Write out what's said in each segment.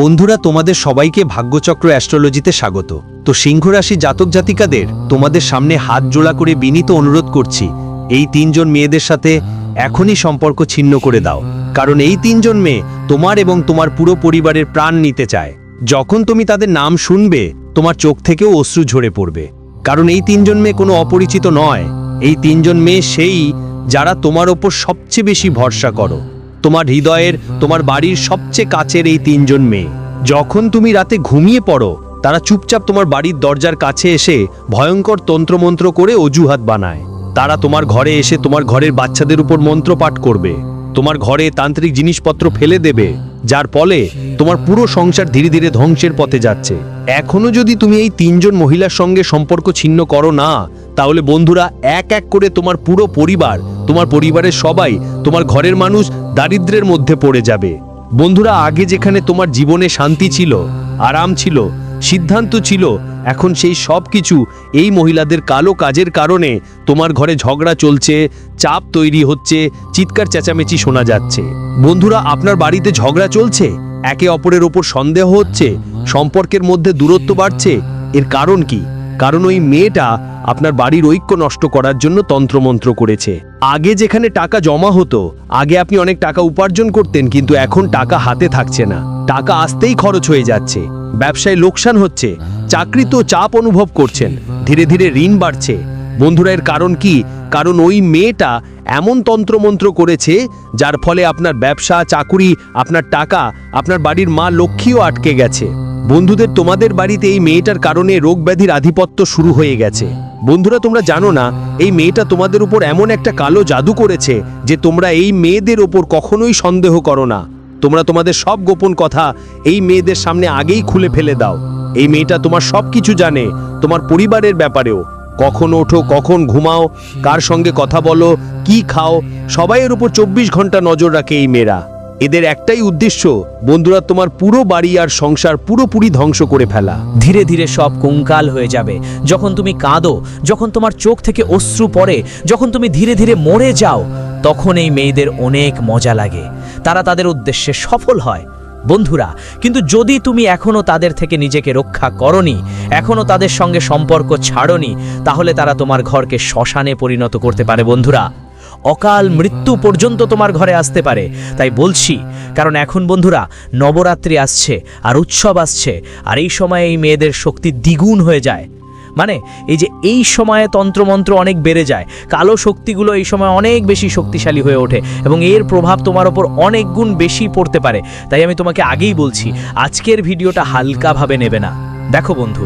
বন্ধুরা, তোমাদের সবাইকে ভাগ্যচক্র অ্যাস্ট্রোলজিতে স্বাগত। তো সিংহ রাশি জাতক জাতিকাদের, তোমাদের সামনে হাত জোড়া করে বিনীত অনুরোধ করছি, এই তিনজন মেয়েদের সাথে এখনই সম্পর্ক ছিন্ন করে দাও। কারণ এই তিনজন মেয়ে তোমার এবং তোমার পুরো পরিবারের প্রাণ নিতে চায়। যখন তুমি তাদের নাম শুনবে, তোমার চোখ থেকেও অশ্রু ঝরে পড়বে। কারণ এই তিনজন মেয়ে কোনো অপরিচিত নয়। এই তিনজন মেয়ে সেই যারা তোমার ওপর সবচেয়ে বেশি ভরসা করো। তোমার হৃদয়ের, তোমার বাড়ির সবচেয়ে কাছের এই তিনজন মেয়ে। যখন তুমি রাতে ঘুমিয়ে পড়ো, তারা চুপচাপ তোমার বাড়ির দরজার কাছে এসে ভয়ঙ্কর তন্ত্রমন্ত্র করে অজুহাত বানায়। তারা তোমার ঘরে এসে তোমার ঘরের বাচ্চাদের উপর মন্ত্র পাঠ করবে। তোমার ঘরে তান্ত্রিক জিনিসপত্র ফেলে দেবে। যার ফলে তোমার পুরো সংসার ধীরে ধীরে ধ্বংসের পথে যাচ্ছে। এখনও যদি তুমি এই তিনজন মহিলার সঙ্গে সম্পর্ক ছিন্ন করো না, তাহলে বন্ধুরা এক এক করে তোমার পুরো পরিবার, তোমার পরিবারের সবাই, তোমার ঘরের মানুষ দারিদ্রের মধ্যে পড়ে যাবে। বন্ধুরা, আগে যেখানে তোমার জীবনে শান্তি ছিল, আরাম ছিল সিদ্ধান্ত ছিল, এখন সেই সব কিছু এই মহিলাদের কালো কাজের কারণে তোমার ঘরে ঝগড়া চলছে, চাপ তৈরি হচ্ছে, চিৎকার চেঁচামেচি শোনা যাচ্ছে। বন্ধুরা, আপনার বাড়িতে ঝগড়া চলছে? একে অপরের ওপর সন্দেহ হচ্ছে? সম্পর্কের মধ্যে দূরত্ব বাড়ছে? এর কারণ কি? কারণ ওই মেয়েটা আপনার বাড়ির ঐক্য নষ্ট করার জন্য তন্ত্রমন্ত্র করেছে। আগে যেখানে টাকা জমা হতো, আগে আপনি অনেক টাকা উপার্জন করতেন, কিন্তু এখন টাকা হাতে থাকছে না। টাকা আসতেই খরচ হয়ে যাচ্ছে। ব্যবসায় লোকসান হচ্ছে, চাকরি তো চাপ অনুভব করছেন, ধীরে ধীরে ঋণ বাড়ছে। বন্ধুরা, এর কারণ কি? কারণ ওই মেয়েটা এমন তন্ত্রমন্ত্র করেছে, যার ফলে আপনার ব্যবসা, চাকুরি, আপনার টাকা, আপনার বাড়ির মা লক্ষ্মীও আটকে গেছে। বন্ধুদের, তোমাদের বাড়িতে এই মেয়েটার কারণে রোগ ব্যাধির আধিপত্য শুরু হয়ে গেছে। বন্ধুরা, তোমরা জানো না, এই মেয়েটা তোমাদের উপর এমন একটা কালো জাদু করেছে, যে তোমরা এই মেয়েদের ওপর কখনোই সন্দেহ করো না। তোমরা তোমাদের সব গোপন কথা এই মেয়েদের সামনে আগেই খুলে ফেলে দাও। এই মেয়েটা তোমার সব কিছু জানে, তোমার পরিবারের ব্যাপারেও। কখন ওঠো, কখন ঘুমাও, কার সঙ্গে কথা বলো, কি খাও সবাইয়ের উপর চব্বিশ ঘণ্টা নজর রাখে এই মেয়েরা। এদের একটাই উদ্দেশ্য, বন্ধুরা তোমার পুরো বাড়ি আর সংসার পুরোপুরি ধ্বংস করে ফেলা। ধীরে ধীরে সব কঙ্কাল হয়ে যাবে। যখন তুমি কাঁদো, যখন তোমার চোখ থেকে অশ্রু পড়ে, যখন তুমি ধীরে ধীরে মরে যাও, তখন এই মেয়েদের অনেক মজা লাগে। তারা তাদের উদ্দেশ্যে সফল হয়। বন্ধুরা, কিন্তু যদি তুমি এখনও তাদের থেকে নিজেকে রক্ষা করনি, এখনও তাদের সঙ্গে সম্পর্ক ছাড়নি, তাহলে তারা তোমার ঘরকে শ্মশানে পরিণত করতে পারে, বন্ধুরা। অকাল মৃত্যু পর্যন্ত তোমার ঘরে আসতে পারে, তাই বলছি, কারণ এখন, বন্ধুরা, নবরাত্রি আসছে আর উৎসব আসছে, আর এই সময়ে এই মেয়েদের শক্তি দ্বিগুণ হয়ে যায়। মানে এই যে এই সময়ে তন্ত্রমন্ত্র অনেক বেড়ে যায়, কালো শক্তিগুলো এই সময় অনেক বেশি শক্তিশালী হয়ে ওঠে এবং এর প্রভাব তোমার ওপর অনেক গুণ বেশি পড়তে পারে। তাই আমি তোমাকে আগেই বলছি, আজকের ভিডিওটা হালকাভাবে নেবে না। দেখো বন্ধু,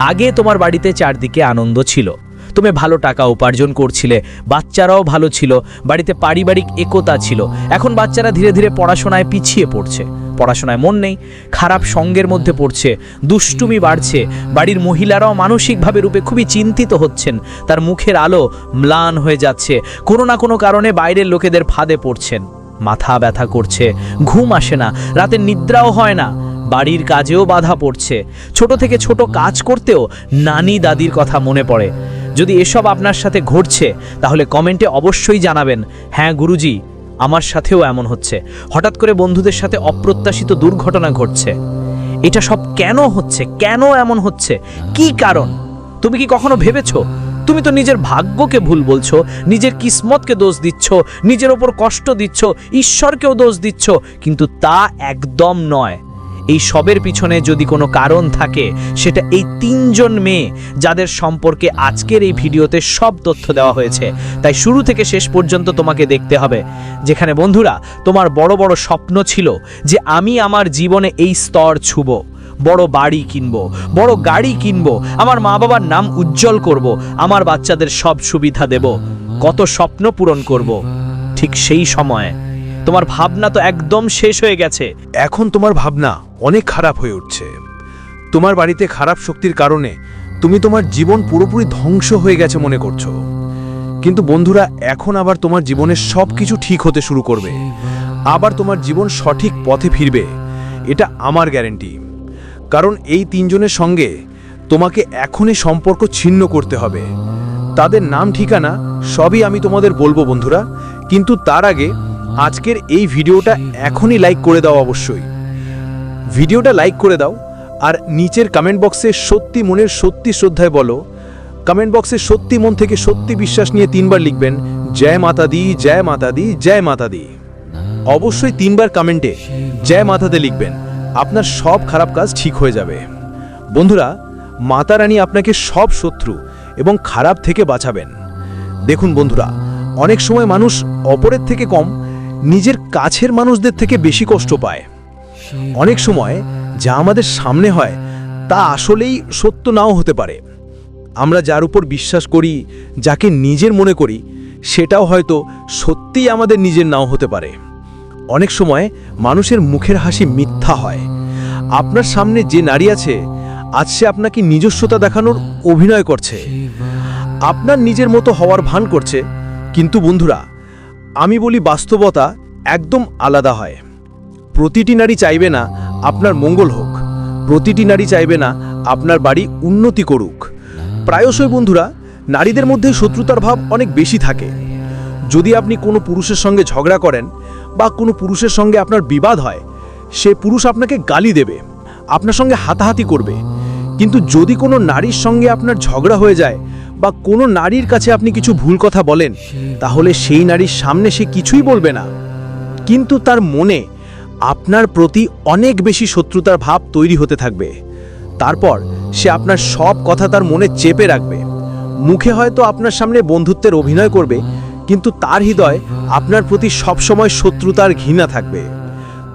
আগে তোমার বাড়িতে চারদিকে আনন্দ ছিল। তুমি ভালো টাকা উপার্জন করছিলে, বাচ্চারাও ভালো ছিল, বাড়িতে পারিবারিক একতা ছিল। এখন বাচ্চারা ধীরে ধীরে পড়াশোনায় পিছিয়ে পড়ছে। পড়াশোনায় মন নেই, খারাপ সঙ্গের মধ্যে পড়ছে, দুষ্টুমি বাড়ছে, বাড়ির মহিলারাও মানসিকভাবে রূপে খুবই চিন্তিত হচ্ছেন, তার মুখের আলো ম্লান হয়ে যাচ্ছে, কোনো না কোনো কারণে বাইরের লোকেদের ফাঁদে পড়ছেন, মাথা ব্যথা করছে, ঘুম আসে না, রাতে নিদ্রাও হয় না, বাড়ির কাজেও বাধা পড়ছে, ছোট থেকে ছোট কাজ করতেও নানি দাদির কথা মনে পড়ে, যদি এসব আপনার সাথে ঘটছে, তাহলে কমেন্টে অবশ্যই জানাবেন হ্যাঁ গুরুজি আমার সাথেও এমন হচ্ছে। হঠাৎ করে বন্ধুদের সাথে অপ্রত্যাশিত দুর্ঘটনা ঘটছে। এটা সব কেন হচ্ছে? কেন এমন হচ্ছে? কি কারণ? তুমি কি কখনো ভেবেছো? তুমি তো নিজের ভাগ্যকে ভুল বলছো, নিজের কিসমতকে দোষ দিচ্ছ, নিজের ওপর কষ্ট দিচ্ছ, ঈশ্বরকেও দোষ দিচ্ছ, কিন্তু তা একদম নয়। এই সবের পিছনে যদি কোনো কারণ থাকে, সেটা এই তিনজন মেয়ে যাদের সম্পর্কে আজকের এই ভিডিওতে সব তথ্য দেওয়া হয়েছে। তাই শুরু থেকে শেষ পর্যন্ত তোমাকে দেখতে হবে। যেখানে, বন্ধুরা, তোমার বড় বড় স্বপ্ন ছিল যে আমি আমার জীবনে এই স্তর ছুব, বড় বাড়ি কিনবো, বড় গাড়ি কিনবো, আমার মা বাবার নাম উজ্জ্বল করব, আমার বাচ্চাদের সব সুবিধা দেব, কত স্বপ্ন পূরণ করব। ঠিক সেই সময় তোমার ভাবনা তো একদম শেষ হয়ে গেছে। এখন তোমার ভাবনা অনেক খারাপ হয়ে উঠছে। তোমার বাড়িতে খারাপ শক্তির কারণে তুমি তোমার জীবন পুরোপুরি ধ্বংস হয়ে গেছে মনে করছ। কিন্তু বন্ধুরা, এখন আবার তোমার জীবনের সব কিছু ঠিক হতে শুরু করবে। আবার তোমার জীবন সঠিক পথে ফিরবে। এটা আমার গ্যারেন্টি। কারণ এই তিনজনের সঙ্গে তোমাকে এখনই সম্পর্ক ছিন্ন করতে হবে। তাদের নাম ঠিকানা সবই আমি তোমাদের বলব বন্ধুরা। কিন্তু তার আগে আজকের এই ভিডিওটা এখনই লাইক করে দাও অবশ্যই। ভিডিওটা লাইক করে দাও আর নিচের কমেন্ট বক্সে সত্যি মনের সত্যি শ্রদ্ধায় বলো। কমেন্ট বক্সে সত্যি মন থেকে সত্যি বিশ্বাস নিয়ে তিনবার লিখবেন, জয় মাতা দি জয় মাতা দি জয় মাতা দি অবশ্যই তিনবার কমেন্টে জয় মাতাতে লিখবেন, আপনার সব খারাপ কাজ ঠিক হয়ে যাবে। বন্ধুরা, মাতা রানী আপনাকে সব শত্রু এবং খারাপ থেকে বাঁচাবেন। দেখুন বন্ধুরা, অনেক সময় মানুষ অপরের থেকে কম, নিজের কাছের মানুষদের থেকে বেশি কষ্ট পায়। অনেক সময় যা আমাদের সামনে হয়, তা আসলেই সত্য নাও হতে পারে। আমরা যার উপর বিশ্বাস করি, যাকে নিজের মনে করি, সেটাও হয়তো সত্যিই আমাদের নিজের নাও হতে পারে। অনেক সময় মানুষের মুখের হাসি মিথ্যা হয়। আপনার সামনে যে নারী আছে, আজ সে আপনাকে নিজস্বতা দেখানোর অভিনয় করছে। আপনার নিজের মতো হওয়ার ভান করছে। কিন্তু বন্ধুরা, আমি বলি বাস্তবতা একদম আলাদা হয়। প্রতিটি নারী চাইবে না আপনার মঙ্গল হোক, প্রতিটি নারী চাইবে না আপনার বাড়ি উন্নতি করুক। প্রায়শই বন্ধুরা, নারীদের মধ্যে শত্রুতার ভাব অনেক বেশি থাকে। যদি আপনি কোনো পুরুষের সঙ্গে ঝগড়া করেন বা কোনো পুরুষের সঙ্গে আপনার বিবাদ হয়, সে পুরুষ আপনাকে গালি দেবে, আপনার সঙ্গে হাতাহাতি করবে। কিন্তু যদি কোনো নারীর সঙ্গে আপনার ঝগড়া হয়ে যায় বা কোনো নারীর কাছে আপনি কিছু ভুল কথা বলেন, তাহলে সেই নারীর সামনে সে কিছুই বলবে না। কিন্তু তার মনে আপনার প্রতি অনেক বেশি শত্রুতার ভাব তৈরি হতে থাকবে। তারপর সে আপনার সব কথা তার মনে চেপে রাখবে। মুখে হয়তো আপনার সামনে বন্ধুত্বের অভিনয় করবে, কিন্তু তার হৃদয় আপনার প্রতি সবসময় শত্রুতার ঘৃণা থাকবে।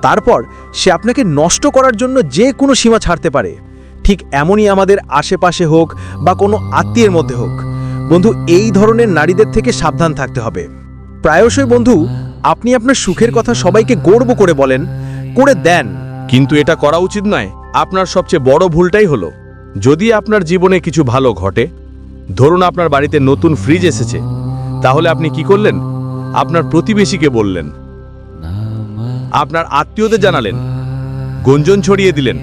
তারপর সে আপনাকে নষ্ট করার জন্য যে কোনো সীমা ছাড়তে পারে। ঠিক এমনই আমাদের আশেপাশে হোক বা কোনো আত্মীয়ের মধ্যে হোক। বন্ধু, এই ধরনের নারীদের থেকে সাবধান থাকতে হবে। প্রায়শই বন্ধু আপনি আপনার সুখের কথা সবাইকে গর্ব করে বলেন, করে দেন। কিন্তু এটা করা উচিত নয়। আপনার সবচেয়ে বড় ভুলটাই হলো, যদি আপনার জীবনে কিছু ভালো ঘটে, ধরুন আপনার বাড়িতে নতুন ফ্রিজ এসেছে, তাহলে আপনি কি করলেন? আপনার প্রতিবেশীকে বললেন। আপনার আত্মীয়দের জানালেন। গুঞ্জন ছড়িয়ে দিলেন।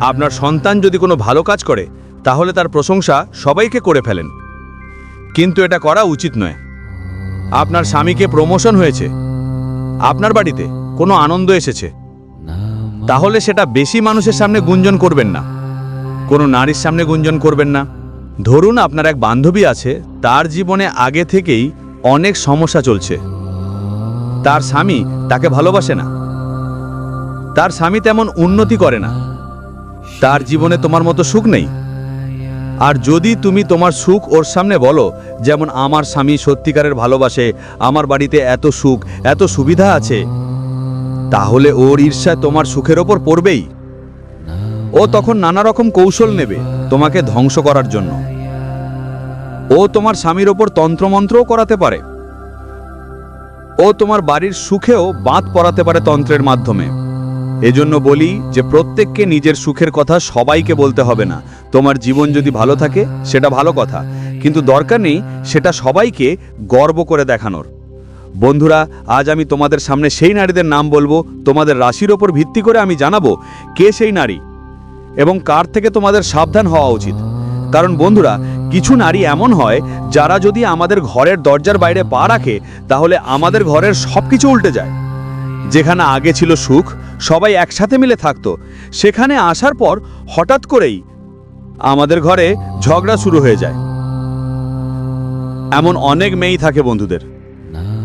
আপনার সন্তান যদি কোনো ভালো কাজ করে, তাহলে তার প্রশংসা সবাইকে করে ফেলেন। কিন্তু এটা করা উচিত নয়। আপনার স্বামীকে প্রমোশন হয়েছে। আপনার বাড়িতে কোনো আনন্দ এসেছে? তাহলে সেটা বেশি মানুষের সামনে গুঞ্জন করবেন না। কোনো নারীর সামনে গুঞ্জন করবেন না। ধরুন আপনার এক বান্ধবী আছে, তার জীবনে আগে থেকেই অনেক সমস্যা চলছে। তার স্বামী তাকে ভালোবাসে না। তার স্বামী তেমন উন্নতি করে না। তার জীবনে তোমার মতো সুখ নেই। আর যদি তুমি তোমার সুখ ওর সামনে বলো, যেমন আমার স্বামী সত্যিকারের ভালোবাসে, আমার বাড়িতে এত সুখ, এত সুবিধা আছে, তাহলে ওর ঈর্ষা তোমার সুখের ওপর পড়বেই। ও তখন নানা রকম কৌশল নেবে তোমাকে ধ্বংস করার জন্য। ও তোমার স্বামীর ওপর তন্ত্রমন্ত্রও করাতে পারে। ও তোমার বাড়ির সুখেও বাঁধ পড়াতে পারে তন্ত্রের মাধ্যমে। এজন্য বলি যে প্রত্যেককে নিজের সুখের কথা সবাইকে বলতে হবে না। তোমার জীবন যদি ভালো থাকে, সেটা ভালো কথা। কিন্তু দরকার নেই সেটা সবাইকে গর্ব করে দেখানোর। বন্ধুরা, আজ আমি তোমাদের সামনে সেই নারীদের নাম বলব, তোমাদের রাশির ওপর ভিত্তি করে আমি জানাব কে সেই নারী এবং কার থেকে তোমাদের সাবধান হওয়া উচিত। কারণ বন্ধুরা, কিছু নারী এমন হয়, যারা যদি আমাদের ঘরের দরজার বাইরে পা রাখে, তাহলে আমাদের ঘরের সব কিছু উল্টে যায়। যেখানে আগে ছিল সুখ, সবাই একসাথে মিলে থাকতো। সেখানে আসার পর হঠাৎ করেই আমাদের ঘরে ঝগড়া শুরু হয়ে যায়। এমন অনেক মেয়েই থাকে বন্ধুদের।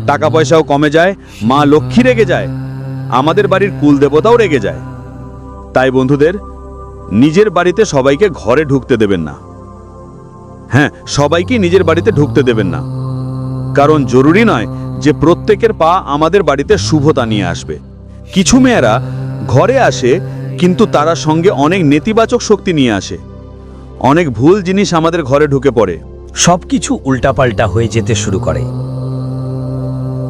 টাকা পয়সাও কমে যায়, মা লক্ষ্মী রেগে যায়, আমাদের বাড়ির কুল দেবতাও রেগে যায়। তাই বন্ধুদের, নিজের বাড়িতে সবাইকে ঘরে ঢুকতে দেবেন না। হ্যাঁ সবাইকে নিজের বাড়িতে ঢুকতে দেবেন না। কারণ জরুরি নয় যে প্রত্যেকের পা আমাদের বাড়িতে শুভতা নিয়ে আসবে। কিছু মেয়েরা ঘরে আসে, কিন্তু তারা সঙ্গে অনেক নেতিবাচক শক্তি নিয়ে আসে। অনেক ভুল জিনিস আমাদের ঘরে ঢুকে পড়ে। সবকিছু উল্টাপাল্টা হয়ে যেতে শুরু করে।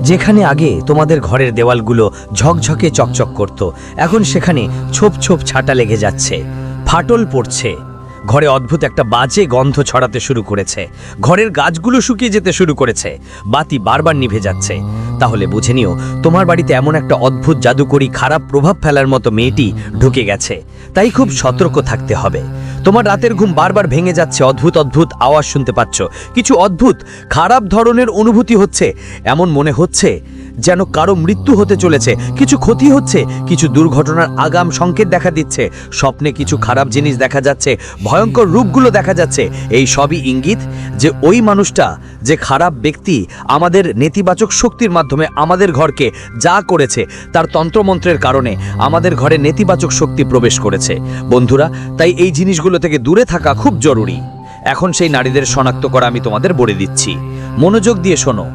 যেখানে আগে তোমাদের ঘরের দেওয়ালগুলো ঝকঝকে চকচক করত, এখন সেখানে ছোপ ছোপ ছাটা লেগে যাচ্ছে, ফাটল পড়ছে। ঘরে অদ্ভুত একটা বাজে গন্ধ ছড়াতে শুরু করেছে। ঘরের গাছগুলো শুকিয়ে যেতে শুরু করেছে। বাতি বারবার নিভে যাচ্ছে। তাহলে বুঝে নিও, তোমার বাড়িতে এমন একটা অদ্ভুত জাদুকরি খারাপ প্রভাব ফেলার মতো মেয়েটি ঢুকে গেছে। তাই খুব সতর্ক থাকতে হবে। তোমার রাতের ঘুম বারবার ভেঙে যাচ্ছে। অদ্ভুত অদ্ভুত আওয়াজ শুনতে পাচ্ছ। কিছু অদ্ভুত, খারাপ ধরনের অনুভূতি হচ্ছে। এমন মনে হচ্ছে যেন কারও মৃত্যু হতে চলেছে। কিছু ক্ষতি হচ্ছে, কিছু দুর্ঘটনার আগাম সংকেত দেখা দিচ্ছে। স্বপ্নে কিছু খারাপ জিনিস দেখা যাচ্ছে, ভয়ঙ্কর রূপগুলো দেখা যাচ্ছে। এই সবই ইঙ্গিত যে ওই মানুষটা, যে খারাপ ব্যক্তি আমাদের নেতিবাচক শক্তির মাধ্যমে আমাদের ঘরকে যা করেছে তার তন্ত্রমন্ত্রের কারণে আমাদের ঘরে নেতিবাচক শক্তি প্রবেশ করেছে। বন্ধুরা, তাই এই জিনিসগুলো থেকে দূরে থাকা খুব জরুরি। এখন সেই নারীদের শনাক্ত করা আমি তোমাদের বলে দিচ্ছি। মনোযোগ দিয়ে শোনো।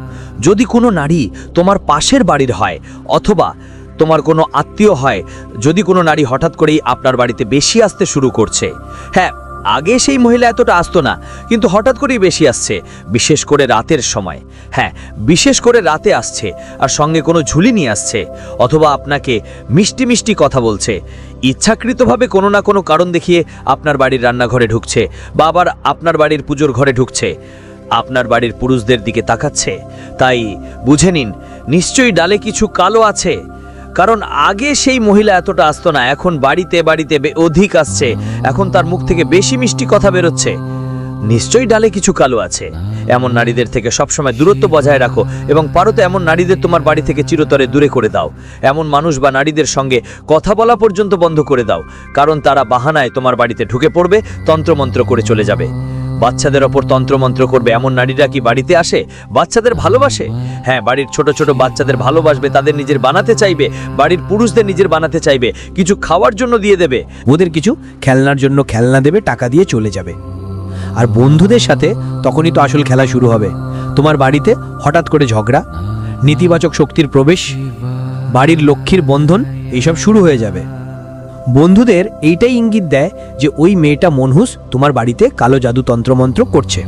যদি কোনো নারী তোমার পাশের বাড়ির হয় অথবা তোমার কোনো আত্মীয় হয়, যদি কোনো নারী হঠাৎ করেই আপনার বাড়িতে বেশি আসতে শুরু করছে হ্যাঁ আগে সেই মহিলা এতটা আসতো না, কিন্তু হঠাৎ করেই বেশি আসছে, বিশেষ করে রাতের সময়। হ্যাঁ বিশেষ করে রাতে আসছে, আর সঙ্গে কোনো ঝুলি নিয়ে আসছে, অথবা আপনাকে মিষ্টি মিষ্টি কথা বলছে। ইচ্ছাকৃতভাবে কোনো না কোনো কারণ দেখিয়ে আপনার বাড়ির রান্নাঘরে ঢুকছে বা আবার আপনার বাড়ির পুজোর ঘরে ঢুকছে। আপনার বাড়ির পুরুষদের দিকে তাকাচ্ছে। তাই বুঝে নিন, নিশ্চয়ই ডালে কিছু কালো আছে। কারণ আগে সেই মহিলা এতটা আসতো না, এখন বাড়িতে বাড়িতে অধিক আসছে। এখন তার মুখ থেকে বেশি মিষ্টি কথা বেরোচ্ছে। নিশ্চয়ই ডালে কিছু কালো আছে। এমন নারীদের থেকে সবসময় দূরত্ব বজায় রাখো এবং পারো তো এমন নারীদের তোমার বাড়ি থেকে চিরতরে দূরে করে দাও। এমন মানুষ বা নারীদের সঙ্গে কথা বলা পর্যন্ত বন্ধ করে দাও, কারণ তারা বাহানায় তোমার বাড়িতে ঢুকে পড়বে, তন্ত্রমন্ত্র করে চলে যাবে। বাচ্চাদের ওপর তন্ত্রমন্ত্র করবে, এমন নারীরা কি বাড়িতে আসে? বাচ্চাদের ভালোবাসে? হ্যাঁ বাড়ির ছোট ছোট বাচ্চাদের ভালোবাসবে, তাদের নিজের বানাতে চাইবে, বাড়ির পুরুষদের নিজের বানাতে চাইবে, কিছু খাওয়ার জন্য দিয়ে দেবে। ওদের কিছু খেলনার জন্য খেলনা দেবে, টাকা দিয়ে চলে যাবে। আর বন্ধুদের সাথে তখনই তো আসল খেলা শুরু হবে। তোমার বাড়িতে হঠাৎ করে ঝগড়া, নেতিবাচক শক্তির প্রবেশ, বাড়ির লক্ষ্মীর বন্ধন, এইসব শুরু হয়ে যাবে। বন্ধুদের এইটাই ইঙ্গিত দেয় যে ওই মেয়েটা মনহুস তোমার বাড়িতে কালো জাদু তন্ত্রমন্ত্র করছে।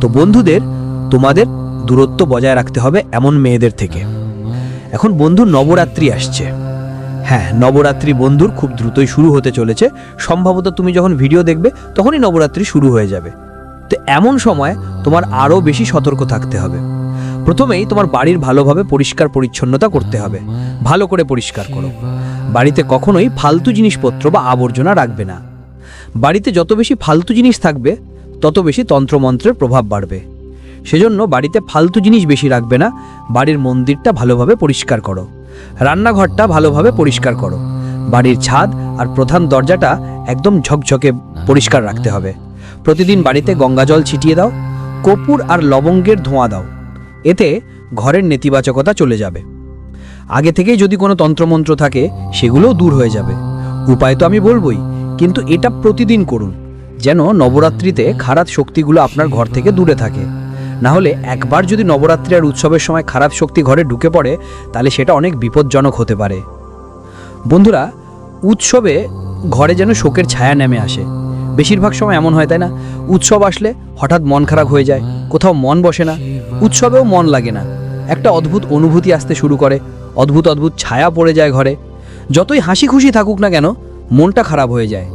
তো বন্ধুদের, তোমাদের দূরত্ব বজায় রাখতে হবে এমন মেয়েদের থেকে। এখন বন্ধু নবরাত্রি আসছে। হ্যাঁ নবরাত্রি বন্ধুর খুব দ্রুতই শুরু হতে চলেছে। সম্ভবত তুমি যখন ভিডিও দেখবে, তখনই নবরাত্রি শুরু হয়ে যাবে। তো এমন সময় তোমার আরও বেশি সতর্ক থাকতে হবে। প্রথমেই তোমার বাড়ির ভালোভাবে পরিষ্কার পরিচ্ছন্নতা করতে হবে। ভালো করে পরিষ্কার করো। বাড়িতে কখনোই ফালতু জিনিসপত্র বা আবর্জনা রাখবে না। বাড়িতে যত বেশি ফালতু জিনিস থাকবে, তত বেশি তন্ত্রমন্ত্রের প্রভাব বাড়বে। সেজন্য বাড়িতে ফালতু জিনিস বেশি রাখবে না। বাড়ির মন্দিরটা ভালোভাবে পরিষ্কার করো। রান্নাঘরটা ভালোভাবে পরিষ্কার করো। বাড়ির ছাদ আর প্রধান দরজাটা একদম ঝকঝকে পরিষ্কার রাখতে হবে। প্রতিদিন বাড়িতে গঙ্গাজল ছিটিয়ে দাও, কপুর আর লবঙ্গের ধোঁয়া দাও। এতে ঘরের নেতিবাচকতা চলে যাবে। আগে থেকেই যদি কোনো তন্ত্রমন্ত্র থাকে, সেগুলোও দূর হয়ে যাবে। উপায় তো আমি বলবই, কিন্তু এটা প্রতিদিন করুন, যেন নবরাত্রিতে খারাপ শক্তিগুলো আপনার ঘর থেকে দূরে থাকে। না হলে একবার যদি নবরাত্রি আর উৎসবের সময় খারাপ শক্তি ঘরে ঢুকে পড়ে, তাহলে সেটা অনেক বিপজ্জনক হতে পারে। বন্ধুরা, উৎসবে ঘরে যেন শোকের ছায়া নেমে আসে। বেশিরভাগ সময় এমন হয়, তাই না? উৎসব আসলে হঠাৎ মন খারাপ হয়ে যায়, কোথাও মন বসে না, উৎসবেও মন লাগে না। একটা অদ্ভুত অনুভূতি আসতে শুরু করে, অদ্ভুত অদ্ভুত ছায়া পড়ে যায় ঘরে। যতই হাসি খুশি থাকুক না কেন, মনটা খারাপ হয়ে যায়।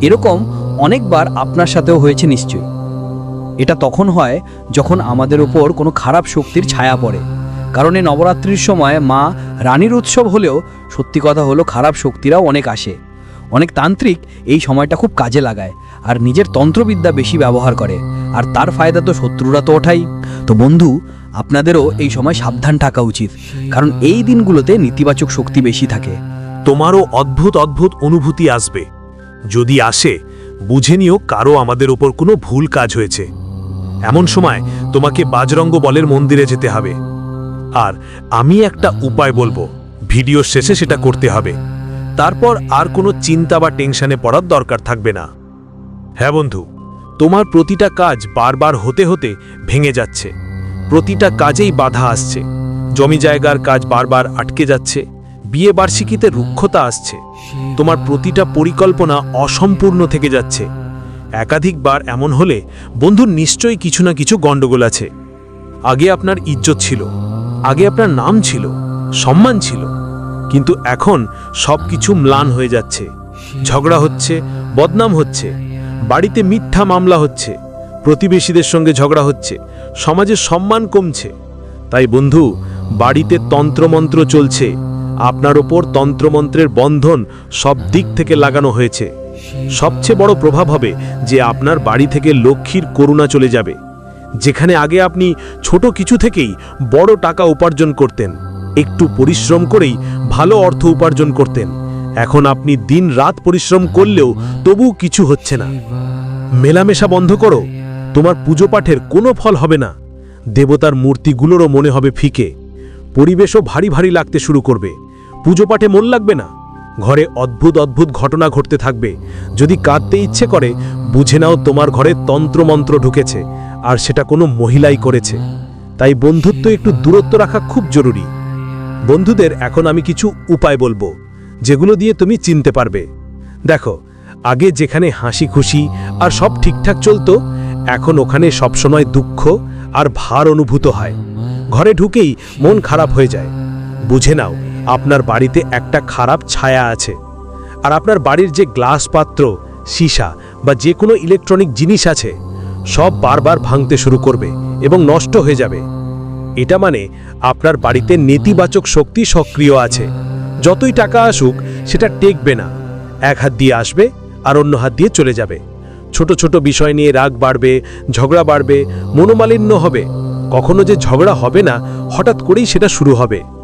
এরকম অনেকবার আপনার সাথেও হয়েছে নিশ্চয়ই। এটা তখন হয় যখন আমাদের ওপর কোনো খারাপ শক্তির ছায়া পড়ে। কারণ এই নবরাত্রির সময় মা রানীর উৎসব হলেও সত্যি কথা হলো খারাপ শক্তিরাও অনেক আসে। অনেক তান্ত্রিক এই সময়টা খুব কাজে লাগায় আর নিজের তন্ত্রবিদ্যা বেশি ব্যবহার করে। আর তার ফায়দা তো শত্রুরা তো ওঠাই। তো বন্ধু, আপনাদেরও এই সময় সাবধান থাকা উচিত। কারণ এই দিনগুলোতে নেতিবাচক শক্তি বেশি থাকে। তোমারও অদ্ভুত অদ্ভুত অনুভূতি আসবে। যদি আসে, বুঝে নিও কারও আমাদের ওপর কোনো ভুল কাজ হয়েছে। এমন সময় তোমাকে বাজরঙ্গ বলের মন্দিরে যেতে হবে। আর আমি একটা উপায় বলব, ভিডিও শেষে সেটা করতে হবে। তারপর আর কোনো চিন্তা বা টেনশনে পড়ার দরকার থাকবে না। হ্যাঁ বন্ধু, তোমার প্রতিটা কাজ বারবার হতে হতে ভেঙে যাচ্ছে। প্রতিটা কাজেই বাধা আসছে। জমি জায়গার কাজ বারবার আটকে যাচ্ছে। বিয়ে বার্ষিকীতে রুক্ষতা আসছে। তোমার প্রতিটা পরিকল্পনা অসম্পূর্ণ থেকে যাচ্ছে। একাধিকবার এমন হলে বন্ধুর নিশ্চয়ই কিছু না কিছু গণ্ডগোল আছে। আগে আপনার ইজ্জত ছিল, আগে আপনার নাম ছিল, সম্মান ছিল, কিন্তু এখন সব কিছু ম্লান হয়ে যাচ্ছে। ঝগড়া হচ্ছে, বদনাম হচ্ছে, বাড়িতে মিথ্যা মামলা হচ্ছে, প্রতিবেশীদের সঙ্গে ঝগড়া হচ্ছে, সমাজে সম্মান কমছে। তাই বন্ধু, বাড়িতে তন্ত্রমন্ত্র চলছে, আপনার ওপর তন্ত্রমন্ত্রের বন্ধন সব দিক থেকে লাগানো হয়েছে। সবচেয়ে বড় প্রভাব হবে যে আপনার বাড়ি থেকে লক্ষ্মীর করুণা চলে যাবে, যেখানে আগে আপনি ছোট কিছু থেকেই বড় টাকা উপার্জন করতেন, একটু পরিশ্রম করেই ভালো অর্থ উপার্জন করতেন। এখন আপনি দিন রাত পরিশ্রম করলেও তবু কিছু হচ্ছে না। মেলামেশা বন্ধ করো, তোমার পুজো পাঠের কোনো ফল হবে না। দেবতার মূর্তিগুলোরও মনে হবে ফিকে। পরিবেশও ভারী ভারী লাগতে শুরু করবে। পুজো পাঠে মন লাগবে না। ঘরে অদ্ভুত অদ্ভুত ঘটনা ঘটতে থাকবে। যদি কাঁদতে ইচ্ছে করে, বুঝে নাও তোমার ঘরে তন্ত্রমন্ত্র ঢুকেছে, আর সেটা কোনো মহিলাই করেছে। তাই বন্ধুত্ব একটু দূরত্ব রাখা খুব জরুরি। বন্ধুদের এখন আমি কিছু উপায় বলব, যেগুলো দিয়ে তুমি চিনতে পারবে। দেখো, আগে যেখানে হাসি খুশি আর সব ঠিকঠাক চলতো, এখন ওখানে সবসময় দুঃখ আর ভার অনুভূত হয়। ঘরে ঢুকেই মন খারাপ হয়ে যায়। বুঝে নাও আপনার বাড়িতে একটা খারাপ ছায়া আছে। আর আপনার বাড়ির যে গ্লাস পাত্র, সীসা বা যে কোনো ইলেকট্রনিক জিনিস আছে, সব বারবার ভাঙতে শুরু করবে এবং নষ্ট হয়ে যাবে। এটা মানে আপনার বাড়িতে নেতিবাচক শক্তি সক্রিয় আছে। যতই টাকা আসুক, সেটা টেকবে না। এক হাত দিয়ে আসবে আর অন্য হাত দিয়ে চলে যাবে। ছোট ছোট বিষয় নিয়ে রাগ বাড়বে, ঝগড়া বাড়বে, মনোমালিন্য হবে। কখনো যে ঝগড়া হবে না, হঠাৎ করেই সেটা শুরু হবে।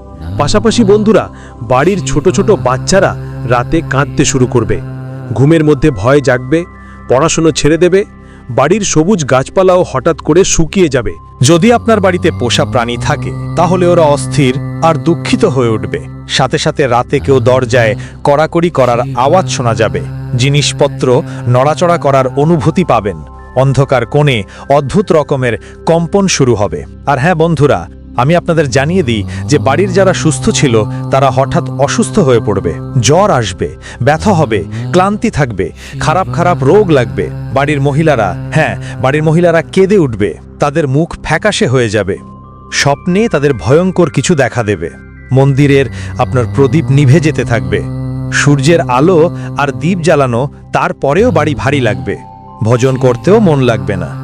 পাশাপাশি বন্ধুরা, বাড়ির ছোট ছোট বাচ্চারা রাতে কাঁদতে শুরু করবে। ঘুমের মধ্যে ভয় জাগবে, পড়াশুনো ছেড়ে দেবে, বাড়ির সবুজ গাছপালাও হঠাৎ করে শুকিয়ে যাবে। যদি আপনার বাড়িতে পোষা প্রাণী থাকে, তাহলে ওরা অস্থির আর দুঃখিত হয়ে উঠবে। সাথে সাথে রাতে কেউ দরজায় কড়াকড়ি করার আওয়াজ শোনা যাবে। জিনিসপত্র নড়াচড়া করার অনুভূতি পাবেন। অন্ধকার কোণে অদ্ভুত রকমের কম্পন শুরু হবে। আর হ্যাঁ বন্ধুরা আমি আপনাদের জানিয়ে দিই যে বাড়ির যারা সুস্থ ছিল, তারা হঠাৎ অসুস্থ হয়ে পড়বে। জ্বর আসবে, ব্যথা হবে, ক্লান্তি থাকবে, খারাপ খারাপ রোগ লাগবে। বাড়ির মহিলারা হ্যাঁ বাড়ির মহিলারা কেঁদে উঠবে, তাদের মুখ ফ্যাকাশে হয়ে যাবে। স্বপ্নে তাদের ভয়ঙ্কর কিছু দেখা দেবে। মন্দিরের আপনার প্রদীপ নিভে যেতে থাকবে। সূর্যের আলো আর দ্বীপ জ্বালানো, তারপরেও বাড়ি ভারী লাগবে। ভজন করতেও মন লাগবে না।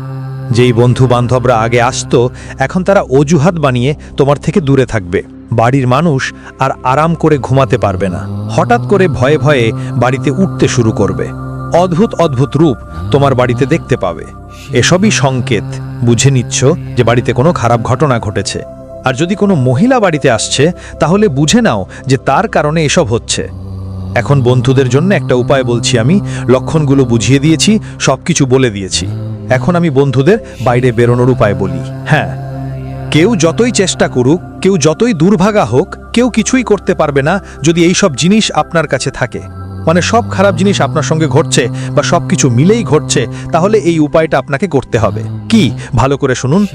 যেই বন্ধু বান্ধবরা আগে আসতো, এখন তারা অজুহাত বানিয়ে তোমার থেকে দূরে থাকবে। বাড়ির মানুষ আর আরাম করে ঘুমাতে পারবে না। হঠাৎ করে ভয়ে ভয়ে বাড়িতে উঠতে শুরু করবে। অদ্ভুত অদ্ভুত রূপ তোমার বাড়িতে দেখতে পাবে। এসবই সংকেত। বুঝে নিচ্ছ যে বাড়িতে কোনো খারাপ ঘটনা ঘটেছে। আর যদি কোনো মহিলা বাড়িতে আসছে, তাহলে বুঝে নাও যে তার কারণে এসব হচ্ছে। এখন বন্ধুদের জন্য একটা উপায় বলছি আমি, লক্ষণগুলো বুঝিয়ে দিয়েছি, সবকিছু বলে দিয়েছি। এখন আমি বন্ধুদের বাইরে বেরোনোর উপায় বলি। হ্যাঁ কেউ যতই চেষ্টা করুক, কেউ যতই দুর্ভাগা হোক, কেউ কিছুই করতে পারবে না যদি এই সব জিনিস আপনার কাছে থাকে। মানে সব খারাপ জিনিস আপনার সঙ্গে ঘটছে বা সব কিছু মিলেই ঘটছে, তাহলে এই উপায়টা আপনাকে করতে হবে। কি? ভালো করে শুনুন।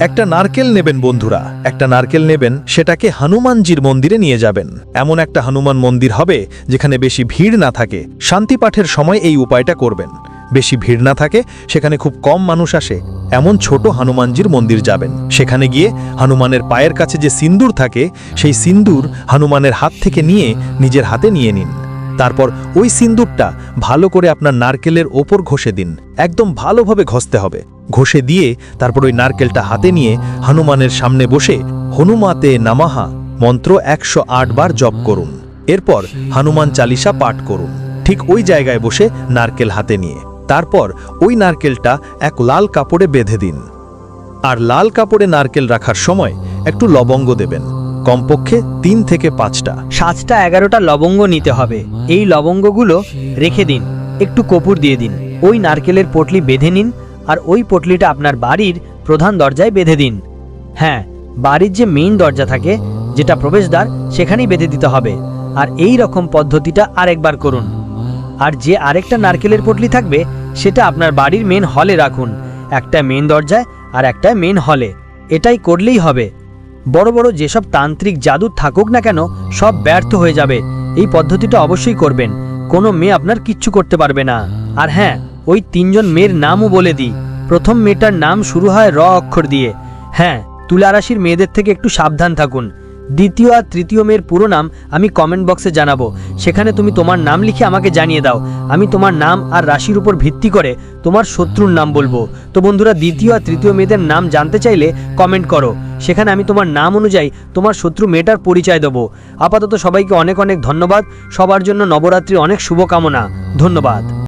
একটা নারকেল নেবেন বন্ধুরা। একটা নারকেল নেবেন, সেটাকে হনুমানজির মন্দিরে নিয়ে যাবেন। এমন একটা হনুমান মন্দির হবে যেখানে বেশি ভিড় না থাকে। শান্তি পাঠের সময় এই উপায়টা করবেন। বেশি ভিড় না থাকে, সেখানে খুব কম মানুষ আসে। এমন ছোট হনুমানজির মন্দির যাবেন। সেখানে গিয়ে হনুমানের পায়ের কাছে যে সিন্দুর থাকে, সেই সিন্দুর হনুমানের হাত থেকে নিয়ে নিজের হাতে নিয়ে নিন। তারপর ওই সিন্দুরটা ভালো করে আপনার নারকেলের ওপর ঘষে দিন। একদম ভালোভাবে ঘষতে হবে। ঘষে দিয়ে তারপর ওই নারকেলটা হাতে নিয়ে হনুমানের সামনে বসে হনুমাতে নামাহা মন্ত্র একশো আট বার জপ করুন। এরপর হনুমান চালিসা পাঠ করুন। ঠিক ওই জায়গায় বসে নারকেল হাতে নিয়ে। তারপর ওই নারকেলটা এক লাল কাপড়ে বেঁধে দিন। আর লাল কাপড়ে নারকেল রাখার সময় একটু লবঙ্গ দেবেন। কমপক্ষে তিন থেকে পাঁচটা। সাতটা এগারোটা লবঙ্গ নিতে হবে। এই লবঙ্গগুলো রেখে দিন। একটু কপুর দিয়ে দিন। ওই নারকেলের পটলি বেঁধে নিন আর ওই পটলিটা আপনার বাড়ির প্রধান দরজায় বেঁধে দিন। হ্যাঁ বাড়ির যে মেইন দরজা থাকে, যেটা প্রবেশদ্বার, সেখানেই বেঁধে দিতে হবে। আর এই রকম পদ্ধতিটা আরেকবার করুন। আর যে আরেকটা নারকেলের পটলি থাকবে সেটা আপনার বাড়ির মেন হলে রাখুন। একটা মেন দরজায় আর একটা মেন হলে এটাই করলেই হবে। বড় বড় যেসব তান্ত্রিক জাদু থাকুক না কেন, সব ব্যর্থ হয়ে যাবে। এই পদ্ধতিটা অবশ্যই করবেন। কোনো মেয়ে আপনার কিচ্ছু করতে পারবে না। আর হ্যাঁ ওই তিনজন মেয়ের নামও বলে দিই। প্রথম মেয়েটার নাম শুরু হয় র অক্ষর দিয়ে। হ্যাঁ তুলা রাশির মেয়েদের থেকে একটু সাবধান থাকুন। দ্বিতীয় আর তৃতীয় মেয়ের পুরো নাম আমি কমেন্ট বক্সে জানাব। সেখানে তুমি তোমার নাম লিখে আমাকে জানিয়ে দাও। আমি তোমার নাম আর রাশির উপর ভিত্তি করে তোমার শত্রুর নাম বলব। তো বন্ধুরা, দ্বিতীয় আর তৃতীয় মেয়েদের নাম জানতে চাইলে কমেন্ট করো। সেখানে আমি তোমার নাম অনুযায়ী তোমার শত্রু মেয়েটার পরিচয় দেবো। আপাতত সবাইকে অনেক অনেক ধন্যবাদ। সবার জন্য নবরাত্রির অনেক শুভকামনা। ধন্যবাদ।